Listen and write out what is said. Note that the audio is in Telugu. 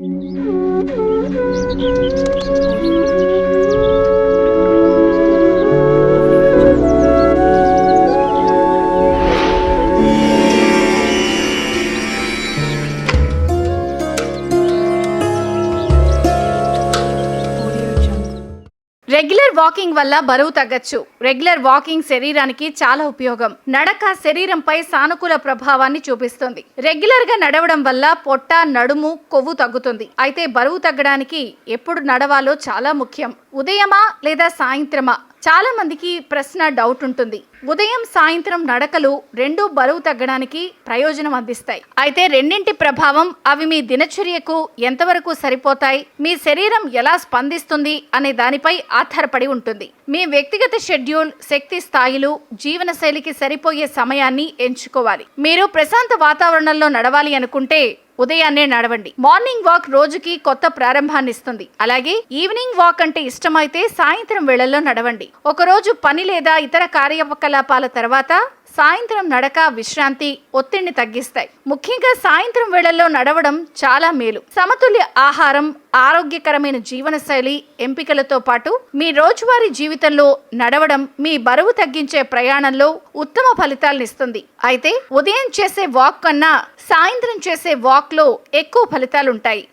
うん。రెగ్యులర్ వాకింగ్ వల్ల బరువు తగ్గచ్చు. రెగ్యులర్ వాకింగ్ శరీరానికి చాలా ఉపయోగం. నడక శరీరంపై సానుకూల ప్రభావాన్ని చూపిస్తుంది. రెగ్యులర్గా నడవడం వల్ల పొట్ట నడుము కొవ్వు తగ్గుతుంది. అయితే బరువు తగ్గడానికి ఎప్పుడు నడవాలో చాలా ముఖ్యం. ఉదయమా లేదా సాయంత్రమా? చాలా మందికి ప్రశ్న డౌట్ ఉంటుంది. ఉదయం సాయంత్రం నడకలు రెండు బరువు తగ్గడానికి ప్రయోజనం అందిస్తాయి. అయితే రెండింటి ప్రభావం అవి మీ దినచర్యకు ఎంతవరకు సరిపోతాయి? మీ శరీరం ఎలా స్పందిస్తుంది? అనే దానిపై ఆధారపడి ఉంటుంది. మీ వ్యక్తిగత షెడ్యూల్ శక్తి స్థాయిలు జీవనశైలికి సరిపోయే సమయాన్ని ఎంచుకోవాలి. మీరు ప్రశాంత వాతావరణంలో నడవాలి అనుకుంటే ఉదయాన్నే నడవండి. మార్నింగ్ వాక్ రోజుకి కొత్త ప్రారంభాన్ని ఇస్తుంది అలాగే ఈవినింగ్ వాక్ అంటే ఇష్టమైతే సాయంత్రం వేళల్లో నడవండి. ఒకరోజు పని లేదా ఇతర కార్యకలాపాల తర్వాత సాయంత్రం నడక విశ్రాంతి ఒత్తిడిని తగ్గిస్తాయి. ముఖ్యంగా సాయంత్రం వేళల్లో నడవడం చాలా మేలు. సమతుల్య ఆహారం ఆరోగ్యకరమైన జీవనశైలి ఎంపికలతో పాటు మీ రోజువారీ జీవితంలో నడవడం మీ బరువు తగ్గించే ప్రయాణంలో ఉత్తమ ఫలితాలను ఇస్తుంది. అయితే ఉదయం చేసే వాక్ కన్నా సాయంత్రం చేసే వాక్లో ఎక్కువ ఫలితాలుంటాయి.